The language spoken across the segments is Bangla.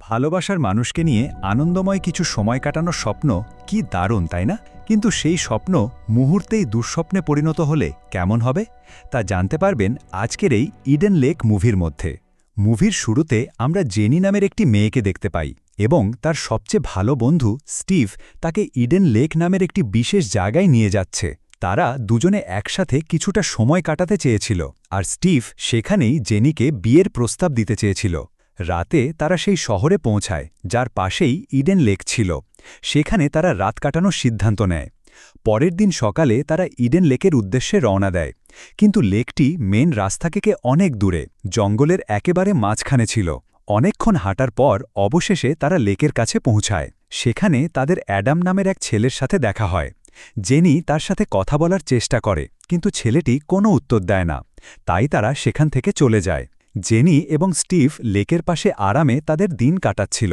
ভালোবাসার মানুষকে নিয়ে আনন্দময় কিছু সময় কাটানোর স্বপ্ন কি দারুণ, তাই না? কিন্তু সেই স্বপ্ন মুহূর্তেই দুঃস্বপ্নে পরিণত হলে কেমন হবে? তা জানতে পারবেন আজকের এই ইডেন লেক মুভির মধ্যে। মুভির শুরুতে আমরা জেনি নামের একটি মেয়েকে দেখতে পাই এবং তার সবচেয়ে ভালো বন্ধু স্টিভ তাকে ইডেন লেক নামের একটি বিশেষ জায়গায় নিয়ে যাচ্ছে। তারা দুজনে একসাথে কিছুটা সময় কাটাতে চেয়েছিল। আর স্টিভ সেখানেই জেনিকে বিয়ের প্রস্তাব দিতে চেয়েছিল। রাতে তারা সেই শহরে পৌঁছায়, যার পাশেই ইডেন লেক ছিল। সেখানে তারা রাত কাটানোর সিদ্ধান্ত নেয়। পরের দিন সকালে তারা ইডেন লেকের উদ্দেশ্যে রওনা দেয়। কিন্তু লেকটি মেন রাস্তা থেকে অনেক দূরে, জঙ্গলের একেবারে মাঝখানে ছিল। অনেকক্ষণ হাঁটার পর অবশেষে তারা লেকের কাছে পৌঁছায়। সেখানে তাদের অ্যাডাম নামের এক ছেলের সাথে দেখা হয় জেনি তার সাথে কথা বলার চেষ্টা করে, কিন্তু ছেলেটি কোনো উত্তর দেয় না। তাই তারা সেখান থেকে চলে যায়। জেনি এবং স্টিভ লেকের পাশে আরামে তাদের দিন কাটাচ্ছিল।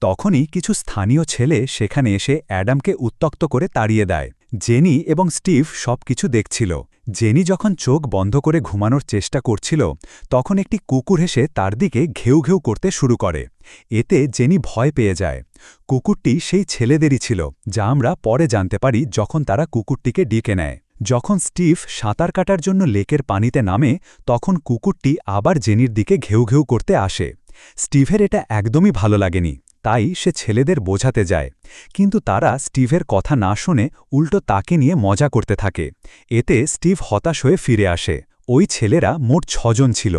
তখনই কিছু স্থানীয় ছেলে সেখানে এসে অ্যাডামকে উত্তক্ত করে তাড়িয়ে দেয়। জেনি এবং স্টিভ সব কিছু দেখছিল। জেনি যখন চোখ বন্ধ করে ঘুমানোর চেষ্টা করছিল, তখন একটি কুকুর হেসে তার দিকে ঘেউ ঘেউ করতে শুরু করে। এতে জেনি ভয় পেয়ে যায়। কুকুরটি সেই ছেলেদেরই ছিল, যা আমরা পরে জানতে পারি যখন তারা কুকুরটিকে ডেকে নেয়। যখন স্টিভ সাঁতার কাটার জন্য লেকের পানিতে নামে, তখন কুকুরটি আবার জেনির দিকে ঘেউ ঘেউ করতে আসে। স্টিভের এটা একদমই ভালো লাগেনি, তাই সে ছেলেদের বোঝাতে যায়। কিন্তু তারা স্টিভের কথা না শুনে উল্টো তাকে নিয়ে মজা করতে থাকে। এতে স্টিভ হতাশ হয়ে ফিরে আসে। ওই ছেলেরা মোট ছজন ছিল।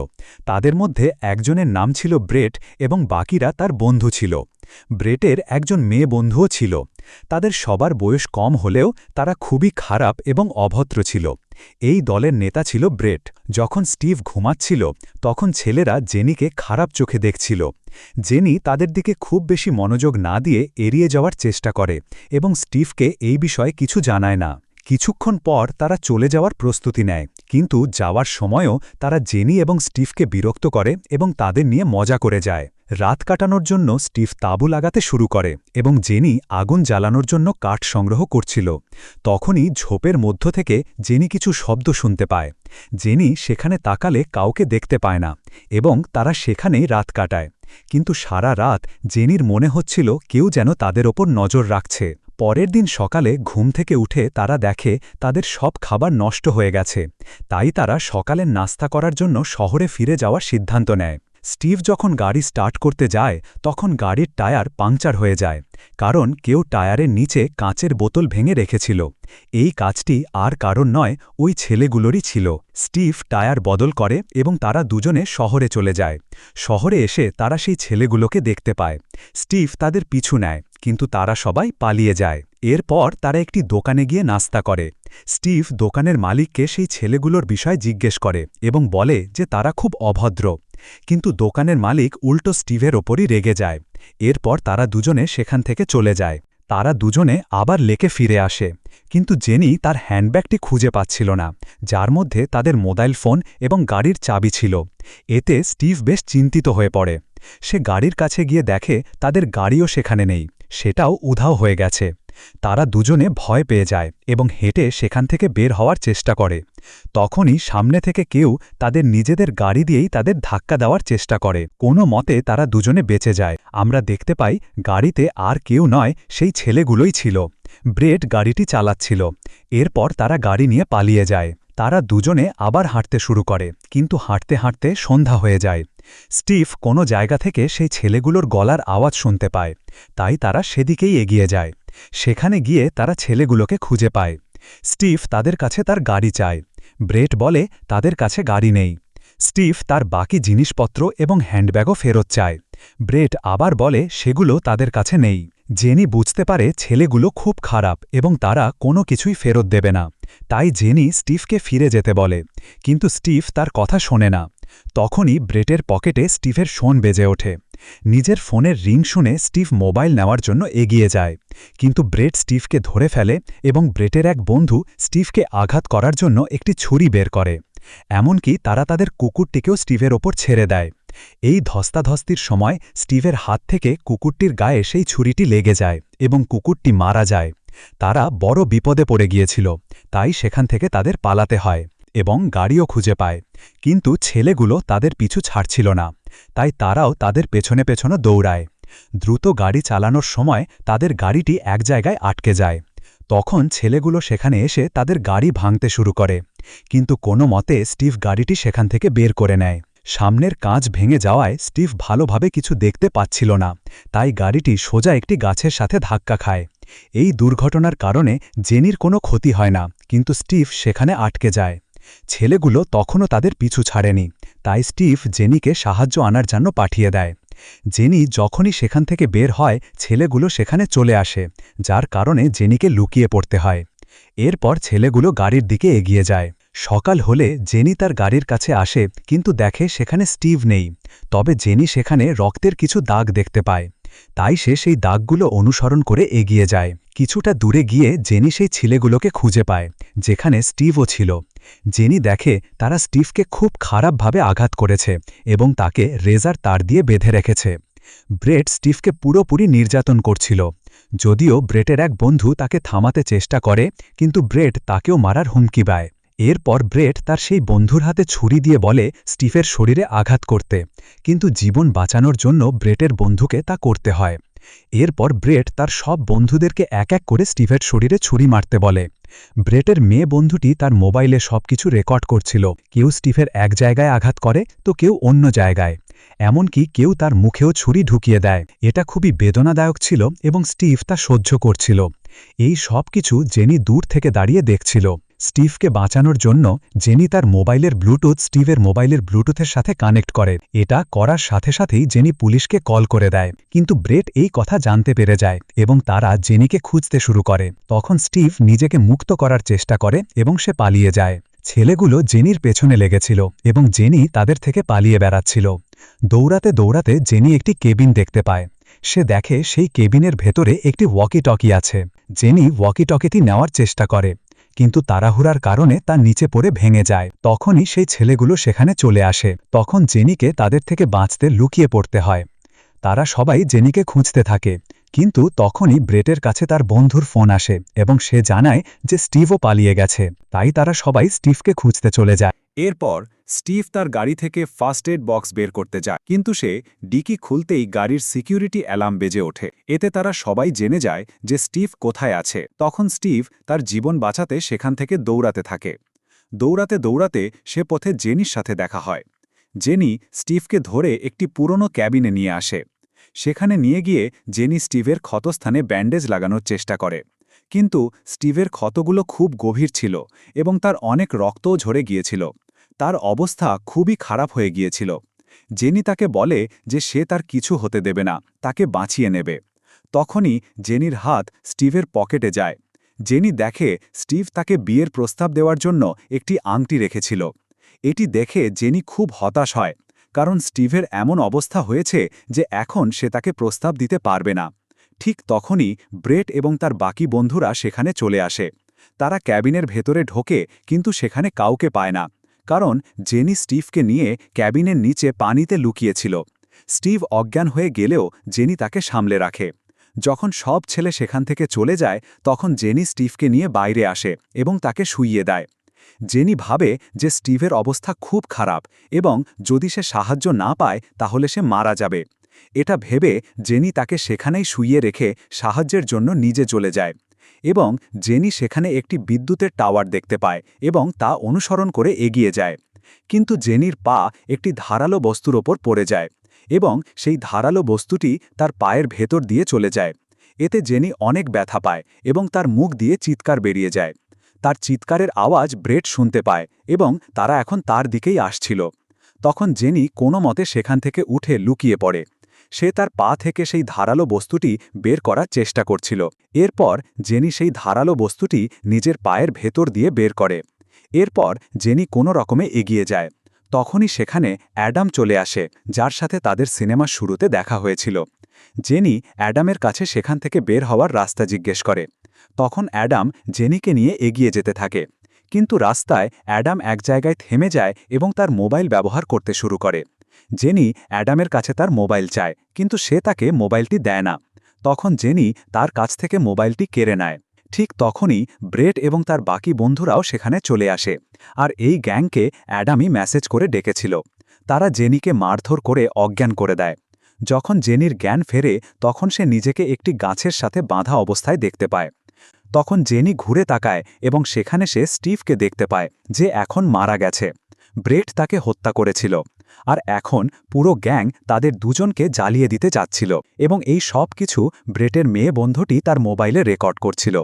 তাদের মধ্যে একজনের নাম ছিল ব্রেট এবং বাকিরা তার বন্ধু ছিল। ব্রেটের একজন মেয়ে বন্ধুও ছিল। তাদের সবার বয়স কম হলেও তারা খুবই খারাপ এবং অভদ্র ছিল। এই দলের নেতা ছিল ব্রেট। যখন স্টিভ ঘুমাচ্ছিল, তখন ছেলেরা জেনিকে খারাপ চোখে দেখছিল। জেনি তাদের দিকে খুব বেশি মনোযোগ না দিয়ে এড়িয়ে যাওয়ার চেষ্টা করে এবং স্টিভকে এই বিষয়ে কিছু জানায় না। কিছুক্ষণ পর তারা চলে যাওয়ার প্রস্তুতি নেয়, কিন্তু যাওয়ার সময়ও তারা জেনি এবং স্টিভকে বিরক্ত করে এবং তাদের নিয়ে মজা করে যায়। রাত কাটানোর জন্য স্টিভ তাঁবু লাগাতে শুরু করে এবং জেনি আগুন জ্বালানোর জন্য কাঠ সংগ্রহ করছিল। তখনই ঝোপের মধ্য থেকে জেনি কিছু শব্দ শুনতে পায়। জেনি সেখানে তাকালে কাউকে দেখতে পায় না এবং তারা সেখানেই রাত কাটায়। কিন্তু সারা রাত জেনির মনে হচ্ছিল কেউ যেন তাদের ওপর নজর রাখছে। পরের দিন সকালে ঘুম থেকে উঠে তারা দেখে তাদের সব খাবার নষ্ট হয়ে গেছে। তাই তারা সকালের নাস্তা করার জন্য শহরে ফিরে যাওয়ার সিদ্ধান্ত নেয়। স্টিভ যখন গাড়ি স্টার্ট করতে যায়, তখন গাড়ির টায়ার পাংচার হয়ে যায়, কারণ কেউ টায়ারের নিচে কাঁচের বোতল ভেঙে রেখেছিল। এই কাজটি আর কারণ নয়, ওই ছেলেগুলোরই ছিল। স্টিভ টায়ার বদল করে এবং তারা দুজনে শহরে চলে যায়। শহরে এসে তারা সেই ছেলেগুলোকে দেখতে পায়। স্টিভ তাদের পিছু নেয়। কিন্তু তারা সবাই পালিয়ে যায়। এরপর তারা একটি দোকানে গিয়ে নাস্তা করে। স্টিভ দোকানের মালিককে সেই ছেলেগুলোর বিষয় জিজ্ঞেস করে এবং বলে যে তারা খুব অভদ্র। কিন্তু দোকানের মালিক উল্টো স্টিভের ওপরই রেগে যায়। এরপর তারা দুজনে সেখান থেকে চলে যায়। তারা দুজনে আবার লেকে ফিরে আসে। কিন্তু জেনি তার হ্যান্ডব্যাগটি খুঁজে পাচ্ছিল না, যার মধ্যে তাদের মোবাইল ফোন এবং গাড়ির চাবি ছিল। এতে স্টিভ বেশ চিন্তিত হয়ে পড়ে। সে গাড়ির কাছে গিয়ে দেখে, তাদের গাড়িও সেখানে নেই। সেটাও উধাও হয়ে গেছে। তারা দুজনে ভয় পেয়ে যায় এবং হেঁটে সেখান থেকে বের হওয়ার চেষ্টা করে। তখনই সামনে থেকে কেউ তাদের নিজেদের গাড়ি দিয়েই তাদের ধাক্কা দেওয়ার চেষ্টা করে। কোনো মতে তারা দুজনে বেঁচে যায়। আমরা দেখতে পাই গাড়িতে আর কেউ নয়, সেই ছেলেগুলোই ছিল। ব্রেড গাড়িটি চালাচ্ছিল। এরপর তারা গাড়ি নিয়ে পালিয়ে যায়। তারা দুজনে আবার হাঁটতে শুরু করে, কিন্তু হাঁটতে হাঁটতে সন্ধ্যা হয়ে যায়। স্টিভ কোনো জায়গা থেকে সেই ছেলেগুলোর গলার আওয়াজ শুনতে পায়, তাই তারা সেদিকেই এগিয়ে যায়। সেখানে গিয়ে তারা ছেলেগুলোকে খুঁজে পায়। স্টিভ তাদের কাছে তার গাড়ি চায়। ব্রেট বলে, তাদের কাছে গাড়ি নেই। স্টিভ তার বাকি জিনিসপত্র এবং হ্যান্ডব্যাগও ফেরত চায়। ব্রেট আবার বলে, সেগুলো তাদের কাছে নেই। জেনি বুঝতে পারে ছেলেগুলো খুব খারাপ এবং তারা কোনো কিছুই ফেরত দেবে না। তাই জেনি স্টিভকে ফিরে যেতে বলে। কিন্তু স্টিভ তার কথা শোনে না। তখনই ব্রেটের পকেটে স্টিভের শোন বেজে ওঠে। নিজের ফোনের রিং শুনে স্টিভ মোবাইল নেওয়ার জন্য এগিয়ে যায়। কিন্তু ব্রেট স্টিভকে ধরে ফেলে এবং ব্রেটের এক বন্ধু স্টিভকে আঘাত করার জন্য একটি ছুরি বের করে। এমনকি তারা তাদের কুকুরটিকেও স্টিভের ওপর ছেড়ে দেয়। এই ধস্তাধস্তির সময় স্টিভের হাত থেকে কুকুরটির গায়ে সেই ছুরিটি লেগে যায় এবং কুকুরটি মারা যায়। তারা বড় বিপদে পড়ে গিয়েছিল, তাই সেখান থেকে তাদের পালাতে হয় এবং গাড়িও খুঁজে পায়। কিন্তু ছেলেগুলো তাদের পিছু ছাড়ছিল না, তাই তারাও তাদের পেছনে পেছনে দৌড়ায়। দ্রুত গাড়ি চালানোর সময় তাদের গাড়িটি এক জায়গায় আটকে যায়। তখন ছেলেগুলো সেখানে এসে তাদের গাড়ি ভাঙতে শুরু করে। কিন্তু কোনো মতে স্টিভ গাড়িটি সেখান থেকে বের করে নেয়। সামনের কাঁচ ভেঙে যাওয়ায় স্টিভ ভালোভাবে কিছু দেখতে পাচ্ছিল না, তাই গাড়িটি সোজা একটি গাছের সাথে ধাক্কা খায়। এই দুর্ঘটনার কারণে জেনির কোনো ক্ষতি হয় না, কিন্তু স্টিভ সেখানে আটকে যায়। ছেলেগুলো তখনও তাদের পিছু ছাড়েনি, তাই স্টিভ জেনিকে সাহায্য আনার জন্য পাঠিয়ে দেয়। জেনি যখনই সেখান থেকে বের হয়, ছেলেগুলো সেখানে চলে আসে, যার কারণে জেনিকে লুকিয়ে পড়তে হয়। এরপর ছেলেগুলো গাড়ির দিকে এগিয়ে যায়। সকাল হলে জেনি তার গাড়ির কাছে আসে, কিন্তু দেখে সেখানে স্টিভ নেই। তবে জেনি সেখানে রক্তের কিছু দাগ দেখতে পায়। তাই সে সেই দাগগুলো অনুসরণ করে এগিয়ে যায়। কিছুটা দূরে গিয়ে জেনি সেই ছেলেগুলোকে খুঁজে পায়, যেখানে স্টিভও ছিল। জেনি দেখে তারা স্টিভকে খুব খারাপভাবে আঘাত করেছে এবং তাকে রেজার তার দিয়ে বেঁধে রেখেছে। ব্রেড স্টিভকে পুরোপুরি নির্যাতন করছিল। যদিও ব্রেটের এক বন্ধু তাকে থামাতে চেষ্টা করে, কিন্তু ব্রেট তাকেও মারার হুমকি পায়। এরপর ব্রেট তার সেই বন্ধুর হাতে ছুরি দিয়ে বলে স্টিফের শরীরে আঘাত করতে, কিন্তু জীবন বাঁচানোর জন্য ব্রেটের বন্ধুকে তা করতে হয়। এরপর ব্রেট তার সব বন্ধুদেরকে এক এক করে স্টিভের শরীরে ছুরি মারতে বলে। ব্রেটের মেয়ে বন্ধুটি তার মোবাইলে সবকিছু রেকর্ড করছিল। কেউ স্টিভের এক জায়গায় আঘাত করে, তো কেউ অন্য জায়গায়। এমনকি কেউ তার মুখেও ছুরি ঢুকিয়ে দেয়। এটা খুবই বেদনাদায়ক ছিল এবং স্টিভ তা সহ্য করছিল। এই সব কিছু জেনি দূর থেকে দাঁড়িয়ে দেখছিল। স্টিভকে বাঁচানোর জন্য জেনি তার মোবাইলের ব্লুটুথ স্টিভের মোবাইলের ব্লুটুথের সাথে কানেক্ট করে। এটা করার সাথে সাথেই জেনি পুলিশকে কল করে দেয়। কিন্তু ব্রেট এই কথা জানতে পেরে যায় এবং তারা জেনিকে খুঁজতে শুরু করে। তখন স্টিভ নিজেকে মুক্ত করার চেষ্টা করে এবং সে পালিয়ে যায়। ছেলেগুলো জেনির পেছনে লেগেছিল এবং জেনি তাদের থেকে পালিয়ে বেড়াচ্ছিল। দৌড়াতে দৌড়াতে জেনি একটি কেবিন দেখতে পায়। সে দেখে সেই কেবিনের ভেতরে একটি ওয়াকি টকি আছে। জেনি ওয়াকি টকিটি নেওয়ার চেষ্টা করে, কিন্তু তাড়াহুড়ার কারণে তা নিচে পড়ে ভেঙে যায়। তখনই সেই ছেলেগুলো সেখানে চলে আসে। তখন জেনিকে তাদের থেকে বাঁচতে লুকিয়ে পড়তে হয়। তারা সবাই জেনিকে খুঁজতে থাকে। কিন্তু তখনই ব্রেটের কাছে তার বন্ধুর ফোন আসে এবং সে জানায় যে স্টিভও পালিয়ে গেছে। তাই তারা সবাই স্টিভকে খুঁজতে চলে যায়। এরপর স্টিভ তার গাড়ি থেকে ফার্স্ট এড বক্স বের করতে যায়। কিন্তু সে ডিকি খুলতেই গাড়ির সিকিউরিটি অ্যালার্ম বেজে ওঠে। এতে তারা সবাই জেনে যায় যে স্টিভ কোথায় আছে। তখন স্টিভ তার জীবন বাঁচাতে সেখান থেকে দৌড়াতে থাকে। দৌড়াতে দৌড়াতে সে পথে জেনির সাথে দেখা হয়। জেনি স্টিভকে ধরে একটি পুরনো ক্যাবিনে নিয়ে আসে। সেখানে নিয়ে গিয়ে জেনি স্টিভের ক্ষতস্থানে ব্যান্ডেজ লাগানোর চেষ্টা করে। কিন্তু স্টিভের ক্ষতগুলো খুব গভীর ছিল এবং তার অনেক রক্তও ঝরে গিয়েছিল। তার অবস্থা খুবই খারাপ হয়ে গিয়েছিল। জেনি তাকে বলে যে সে তার কিছু হতে দেবে না, তাকে বাঁচিয়ে নেবে। তখনই জেনির হাত স্টিভের পকেটে যায়। জেনি দেখে স্টিভ তাকে বিয়ের প্রস্তাব দেওয়ার জন্য একটি আংটি রেখেছিল। এটি দেখে জেনি খুব হতাশ হয়। কারণ স্টিভের এমন অবস্থা হয়েছে যে এখন সে তাকে প্রস্তাব দিতে পারবে না। ঠিক তখনই ব্রেট এবং তার বাকি বন্ধুরা সেখানে চলে আসে। তারা ক্যাবিনের ভেতরে ঢোকে, কিন্তু সেখানে কাউকে পায় না। কারণ জেনি স্টিভকে নিয়ে ক্যাবিনের নিচে পানিতে লুকিয়েছিল। স্টিভ অজ্ঞান হয়ে গেলেও জেনি তাকে সামলে রাখে। যখন সব ছেলে সেখান থেকে চলে যায়, তখন জেনি স্টিভকে নিয়ে বাইরে আসে এবং তাকে শুইয়ে দেয়। জেনি ভাবে যে স্টিভের অবস্থা খুব খারাপ এবং যদি সে সাহায্য না পায়, তাহলে সে মারা যাবে। এটা ভেবে জেনি তাকে সেখানেই শুইয়ে রেখে সাহায্যের জন্য নিজে চলে যায় এবং জেনি সেখানে একটি বিদ্যুতের টাওয়ার দেখতে পায় এবং তা অনুসরণ করে এগিয়ে যায়। কিন্তু জেনির পা একটি ধারালো বস্তুর ওপর পড়ে যায় এবং সেই ধারালো বস্তুটি তার পায়ের ভেতর দিয়ে চলে যায়। এতে জেনি অনেক ব্যথা পায় এবং তার মুখ দিয়ে চিৎকার বেরিয়ে যায়। তার চিৎকারের আওয়াজ ব্রেড শুনতে পায় এবং তারা এখন তার দিকেই আসছিল। তখন জেনি কোনো মতে সেখান থেকে উঠে লুকিয়ে পড়ে। সে তার পা থেকে সেই ধারালো বস্তুটি বের করার চেষ্টা করছিল। এরপর জেনি সেই ধারালো বস্তুটি নিজের পায়ের ভেতর দিয়ে বের করে। এরপর জেনি কোনো রকমে এগিয়ে যায়। তখনই সেখানে অ্যাডাম চলে আসে, যার সাথে তাদের সিনেমার শুরুতে দেখা হয়েছিল। জেনি অ্যাডামের কাছে সেখান থেকে বের হওয়ার রাস্তা জিজ্ঞেস করে। তখন অ্যাডাম জেনিকে নিয়ে এগিয়ে যেতে থাকে। কিন্তু রাস্তায় অ্যাডাম এক জায়গায় থেমে যায় এবং তার মোবাইল ব্যবহার করতে শুরু করে। জেনি অ্যাডামের কাছে তার মোবাইল চায়, কিন্তু সে তাকে মোবাইলটি দেয় না। তখন জেনি তার কাছ থেকে মোবাইলটি কেড়ে নেয়। ঠিক তখনই ব্রেট এবং তার বাকি বন্ধুরাও সেখানে চলে আসে। আর এই গ্যাংকে অ্যাডামই মেসেজ করে ডেকেছিল। তারা জেনিকে মারধর করে অজ্ঞান করে দেয়। যখন জেনির জ্ঞান ফেরে, তখন সে নিজেকে একটি গাছের সাথে বাঁধা অবস্থায় দেখতে পায়। তখন জেনি ঘুরে তাকায় এবং সেখানে সে স্টিভকে দেখতে পায় যে এখন মারা গেছে। ব্রেট তাকে হত্যা করেছিল। আর এখন পুরো গ্যাং তাদের দুজনকে জ্বালিয়ে দিতে চাচ্ছিল এবং এই সব কিছু ব্রেটের মেয়ে বন্ধুটি তার মোবাইলে রেকর্ড করছিল।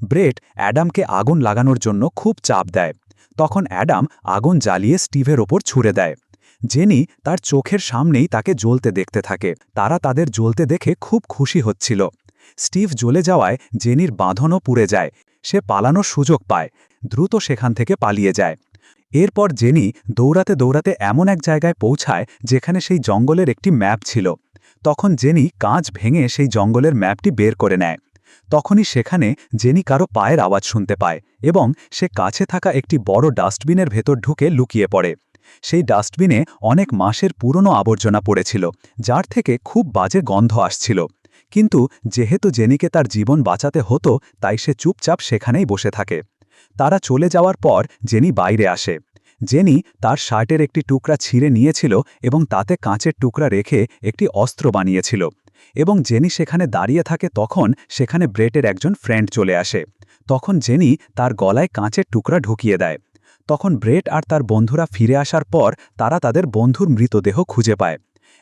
ব্রেট অ্যাডামকে আগুন লাগানোর জন্য খুব চাপ দেয়। তখন অ্যাডাম আগুন জ্বালিয়ে স্টিভের ওপর ছুড়ে দেয়। জেনি তার চোখের সামনেই তাকে জ্বলতে দেখতে থাকে। তারা তাদের জ্বলতে দেখে খুব খুশি হচ্ছিল। স্টিভ জ্বলে যাওয়ায় জেনির বাঁধনও পুড়ে যায়। সে পালানোর সুযোগ পায়। দ্রুত সেখান থেকে পালিয়ে যায়। এরপর জেনি দৌড়াতে দৌড়াতে এমন এক জায়গায় পৌঁছায় যেখানে সেই জঙ্গলের একটি ম্যাপ ছিল। তখন জেনি কাঁচ ভেঙে সেই জঙ্গলের ম্যাপটি বের করে নেয়। তখনই সেখানে জেনি কারও পায়ের আওয়াজ শুনতে পায় এবং সে কাছে থাকা একটি বড় ডাস্টবিনের ভেতর ঢুকে লুকিয়ে পড়ে। সেই ডাস্টবিনে অনেক মাসের পুরনো আবর্জনা পড়েছিল, যার থেকে খুব বাজে গন্ধ আসছিল। কিন্তু যেহেতু জেনিকে তার জীবন বাঁচাতে হতো, তাই সে চুপচাপ সেখানেই বসে থাকে। তারা চলে যাওয়ার পর জেনি বাইরে আসে। জেনি তার শার্টের একটি টুকরা ছিঁড়ে নিয়েছিল এবং তাতে কাঁচের টুকরা রেখে একটি অস্ত্র বানিয়েছিল এবং জেনি সেখানে দাঁড়িয়ে থাকে তখন সেখানে ব্রেটের একজন ফ্রেন্ড চলে আসে। তখন জেনি তার গলায় কাঁচের টুকরা ঢুকিয়ে দেয়। তখন ব্রেট আর তার বন্ধুরা ফিরে আসার পর তারা তাদের বন্ধুর মৃতদেহ খুঁজে পায়।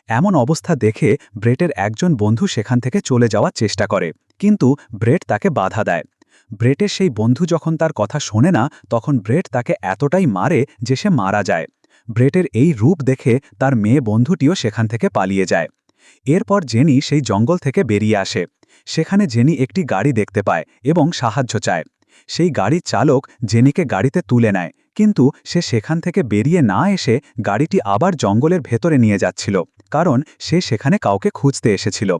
এমন অবস্থা দেখে ব্রেটের একজন বন্ধু সেখান থেকে চলে যাওয়ার চেষ্টা করে, কিন্তু ব্রেট তাকে বাধা দেয়। ব্রেটের সেই বন্ধু যখন তার কথা শোনে না, তখন ব্রেট তাকে এতটাই মারে যে সে মারা যায়। ব্রেটের এই রূপ দেখে তার মেয়ে বন্ধুটিও সেখান থেকে পালিয়ে যায়। এরপর জেনি সেই জঙ্গল থেকে বেরিয়ে আসে। সেখানে জেনি একটি গাড়ি দেখতে পায় এবং সাহায্য চায়। সেই গাড়ির চালক জেনিকে গাড়িতে তুলে নেয়। কিন্তু সে সেখান থেকে বেরিয়ে না এসে গাড়িটি আবার জঙ্গলের ভেতরে নিয়ে যাচ্ছিল, কারণ সে সেখানে কাউকে খুঁজতে এসেছিল।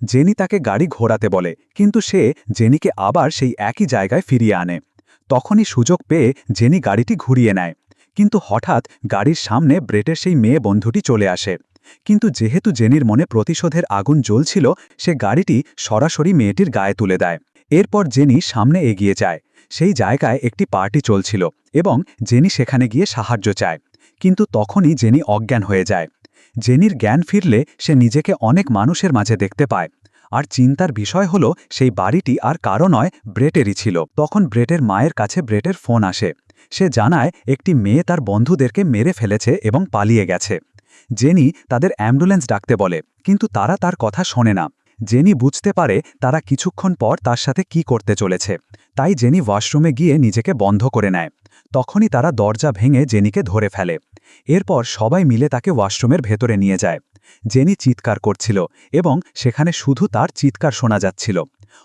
জেনি তাকে গাড়ি ঘোরাতে বলে, কিন্তু সে জেনিকে আবার সেই একই জায়গায় ফিরিয়ে আনে। তখনই সুযোগ পেয়ে জেনি গাড়িটি ঘুরিয়ে নেয়, কিন্তু হঠাৎ গাড়ির সামনে ব্রেটের সেই মেয়ে বন্ধুটি চলে আসে। কিন্তু যেহেতু জেনির মনে প্রতিশোধের আগুন জ্বলছিল, সে গাড়িটি সরাসরি মেয়েটির গায়ে তুলে দেয়। এরপর জেনি সামনে এগিয়ে যায় সেই জায়গায় একটি পার্টি চলছিল এবং জেনি সেখানে গিয়ে সাহায্য চায়। কিন্তু তখনই জেনি অজ্ঞান হয়ে যায়। জেনির জ্ঞান ফিরলে সে নিজেকে অনেক মানুষের মাঝে দেখতে পায়। আর চিন্তার বিষয় হল, সেই বাড়িটি আর কারও নয়, ব্রেটেরই ছিল। তখন ব্রেটের মায়ের কাছে ব্রেটের ফোন আসে। সে জানায়, একটি মেয়ে তার বন্ধুদেরকে মেরে ফেলেছে এবং পালিয়ে গেছে। জেনি তাদের অ্যাম্বুলেন্স ডাকতে বলে, কিন্তু তারা তার কথা শোনে না। জেনি বুঝতে পারে তারা কিছুক্ষণ পর তার সাথে কি করতে চলেছে। তাই জেনি ওয়াশরুমে গিয়ে নিজেকে বন্ধ করে নেয়। তখনই তারা দরজা ভেঙে জেনিকে ধরে ফেলে। এরপর সবাই মিলে তাকে ওয়াশরুমের ভেতরে নিয়ে যায়। জেনি চিৎকার করছিল এবং সেখানে শুধু তার চিৎকার শোনা যাচ্ছিল।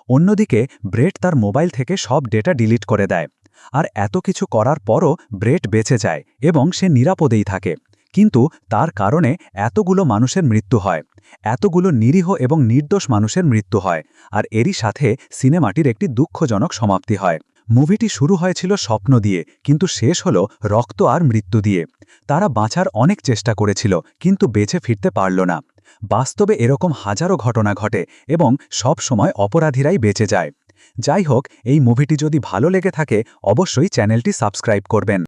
অন্যদিকে ব্রেট তার মোবাইল থেকে সব ডেটা ডিলিট করে দেয়। আর এত কিছু করার পরও ব্রেট বেঁচে যায় এবং সে নিরাপদেই থাকে। কিন্তু তার কারণে এতগুলো মানুষের মৃত্যু হয়। এতগুলো নিরীহ এবং নির্দোষ মানুষের মৃত্যু হয়, আর এরই সাথে সিনেমাটির একটি দুঃখজনক সমাপ্তি হয়। মুভিটি শুরু হয়েছিল স্বপ্ন দিয়ে, কিন্তু শেষ হল রক্ত আর মৃত্যু দিয়ে। তারা বাঁচার অনেক চেষ্টা করেছিল, কিন্তু বেঁচে ফিরতে পারল না। বাস্তবে এরকম হাজারো ঘটনা ঘটে এবং সব সময় অপরাধীরাই বেঁচে যায়। যাই হোক, এই মুভিটি যদি ভালো লেগে থাকে, অবশ্যই চ্যানেলটি সাবস্ক্রাইব করবেন।